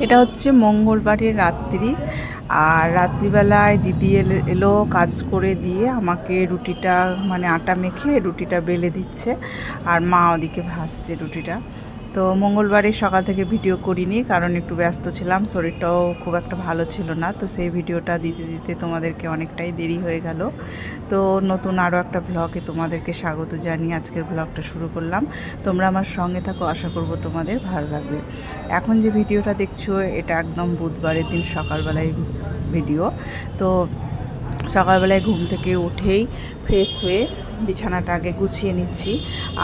এটা হচ্ছে মঙ্গলবারের রাত্রি। আর রাত্রিবেলায় দিদি এল- কাজ করে দিয়ে আমাকে রুটিটা মানে আটা মেখে রুটিটা বেলে দিচ্ছে। আর মা ওদিকে ভাসছে রুটিটা। তো মঙ্গলবারে সকাল থেকে ভিডিও করিনি, কারণ একটু ব্যস্ত ছিলাম, শরীরটাও খুব একটা ভালো ছিল না, তো সেই ভিডিওটা দিতে দিতে তোমাদেরকে অনেকটাই দেরি হয়ে গেল। তো নতুন আরও একটা ব্লগে তোমাদেরকে স্বাগত জানিয়ে আজকের ব্লগটা শুরু করলাম। তোমরা আমার সঙ্গে থাকো, আশা করব তোমাদের ভালো লাগবে। এখন যে ভিডিওটা দেখছ, এটা একদম বুধবারের দিন সকালবেলায় ভিডিও। তো সকালবেলায় ঘুম থেকে উঠেই ফ্রেশ হয়ে বিছানাটা আগে গুছিয়ে নিচ্ছি।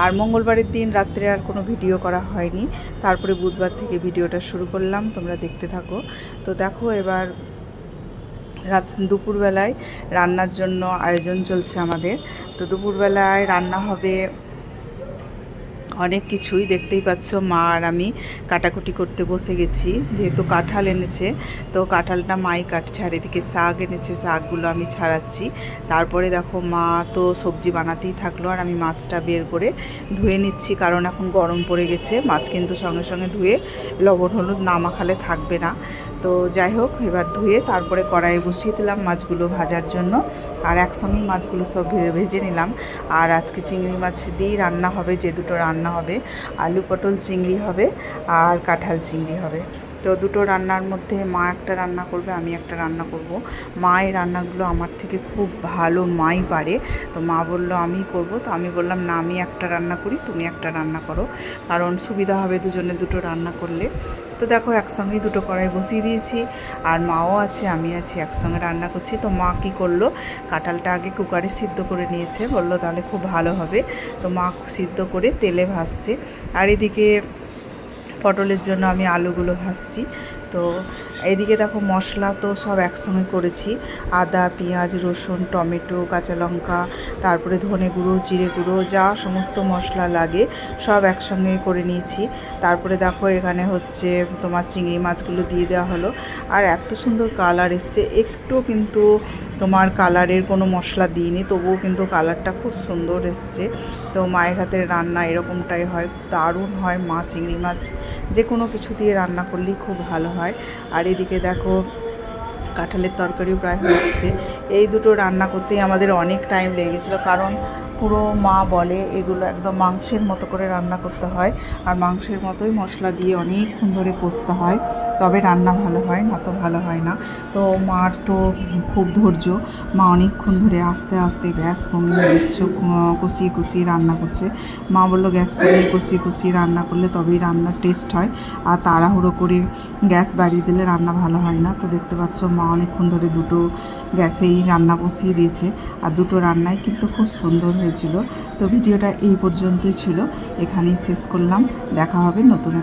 আর মঙ্গলবারের দিন রাত্রে আর কোনো ভিডিও করা হয়নি। তারপরে বুধবার থেকে ভিডিওটা শুরু করলাম, তোমরা দেখতে থাকো। তো দেখো এবার রাত দুপুরবেলায় রান্নার জন্য আয়োজন চলছে আমাদের। তো দুপুরবেলায় রান্না হবে অনেক কিছুই দেখতেই পাচ্ছ। মা আর আমি কাটাকুটি করতে বসে গেছি। যেহেতু কাঁঠাল এনেছে, তো কাঁঠালটা মাই কাটছে আর এদিকে শাক এনেছে, শাকগুলো আমি ছাড়াচ্ছি। তারপরে দেখো মা তো সবজি বানাতেই থাকল আর আমি মাছটা বের করে ধুয়ে নিচ্ছি কারণ এখন গরম পড়ে গেছে। মাছ কিন্তু সঙ্গে সঙ্গে ধুয়ে লবণ, হলুদ না মাখালে থাকবে না। তো যাই হোক, এবার ধুয়ে তারপরে কড়াইয়ে বসিয়ে দিলাম মাছগুলো ভাজার জন্য। আর একসঙ্গেই মাছগুলো সব ভেজে নিলাম। আর আজকে চিংড়ি মাছ দিয়েই রান্না হবে, যে দুটো রান্না হবে। আলু পটল চিংড়ি হবে আর কাঁঠাল চিংড়ি হবে। তো দুটো রান্নার মধ্যে মা একটা রান্না করবে, আমি একটা রান্না করব। মা এই রান্নাগুলো আমার থেকে খুব ভালো, মাই পারে। তো মা বলল, আমি করব। তো আমি বললাম, না, আমি একটা রান্না করি, তুমি একটা রান্না করো। কারণ সুবিধা হবে দুজনে দুটো রান্না করলে। তো দেখো, একসঙ্গেই দুটো কড়াই বসিয়ে দিয়েছি। আর মাও আছে, আমি আছি, একসঙ্গে রান্না করছি। তো মা কী করল? কাঁঠালটা আগে কুকারে সিদ্ধ করে নিয়েছে, বলল, তাহলে খুব ভালো হবে। তো মা সিদ্ধ করে তেলে ভাজছে। আর এদিকে পটলের জন্য আমি আলুগুলো ভাজছি। তো এদিকে দেখো মশলা তো সব একসঙ্গে করেছি। আদা, পেঁয়াজ, রসুন, টমেটো, কাঁচা লঙ্কা, তারপরে ধনে গুঁড়ো, জিরে গুঁড়ো, যা সমস্ত মশলা লাগে সব একসঙ্গে করে নিয়েছি। তারপরে দেখো এখানে হচ্ছে তোমার চিংড়ি মাছগুলো দিয়ে দেওয়া হলো। আর এত সুন্দর কালার এসছে। একটু কিন্তু তোমার কালারের কোনো মশলা দিইনি, তবুও কিন্তু কালারটা খুব সুন্দর এসছে। তো মায়ের হাতের রান্না এরকমটাই হয়, দারুণ হয় মা চিংড়ি মাছ যে কোনো কিছু দিয়ে রান্না করলেই খুব ভালো হয়। আর এদিকে দেখো, কাঁঠালের তরকারিও প্রায় হয়ে এই দুটো রান্না করতেই আমাদের অনেক টাইম লেগেছিলো কারণ পুরো মা বলে এগুলো একদম মাংসের মতো করে রান্না করতে হয়। আর মাংসের মতোই মশলা দিয়ে অনেকক্ষণ ধরে কষতে হয়। তবে রান্না ভালো হয় না তো ভালো হয় না। তো মার তো খুব ধৈর্য। মা অনেকক্ষণ ধরে আস্তে আস্তে গ্যাস কমিয়ে দিচ্ছ কষিয়ে কষিয়ে রান্না করছে। মা বলল, গ্যাস কমিয়ে কষিয়ে কষিয়ে রান্না করলে তবেই রান্নার টেস্ট হয়। আর তাড়াহুড়ো করে গ্যাস বাড়িয়ে দিলে রান্না ভালো হয় না। তো দেখতে পাচ্ছ মা অনেকক্ষণ ধরে দুটো গ্যাসেই রান্না বসিয়ে দিয়েছে। আর দুটো রান্নাই কিন্তু খুব সুন্দর হয়েছিল। তো ভিডিওটা এই পর্যন্তই ছিল। এখানেই শেষ করলাম। দেখা হবে নতুন